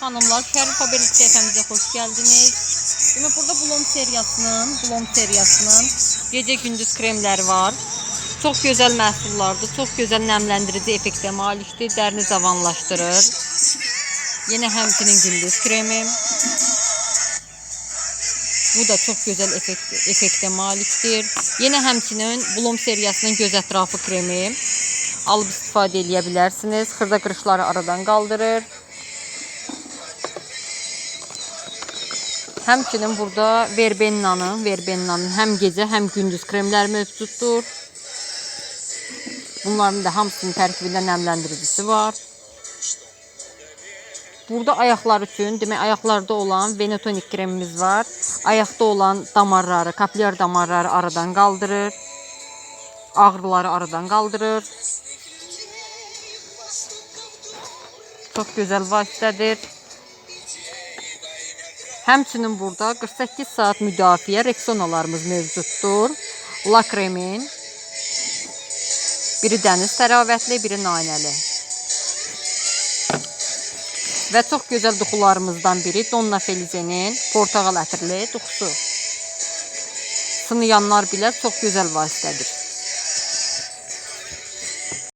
Hanımlar, Şerif Haberlik sayfamıza hoş geldiniz. Demek burada Blom seriyasının, Blom seriyasının gece gündüz kremleri var. Çok güzel məhsullardır, çok güzel nemlendirici efektə malikdir, dərini cavanlaşdırır. Yine həmçinin gündüz kremi. Bu da çok güzel efekt, efekte maliktir. Yine həmçinin Blom seriyasının göz ətrafı kremi. Alıb istifadə edə bilərsiniz. Xırda qırışları aradan qaldırır. Həmçinin burada Verbenna'nın, Verbenna'nın həm gecə, həm gündüz kremləri mövcuddur. Bunların da hamısının tərkibində nəmləndiricisi var. Burada ayaqlar üçün, demək ayaqlarda olan Venetonik kremimiz var. Ayaqda olan damarları, kapilyar damarları aradan qaldırır. Ağrıları aradan qaldırır. Çok güzel vasitədir. Həmçinin burada 48 saat müdafiə Rexonalarımız mövcuddur. La kremin. Biri dəniz təravətli, biri nanəli. Və çox gözəl duxularımızdan biri Donna Felize'nin portağal ətirli duxusu. Sınıyanlar bilər çox gözəl vasitədir.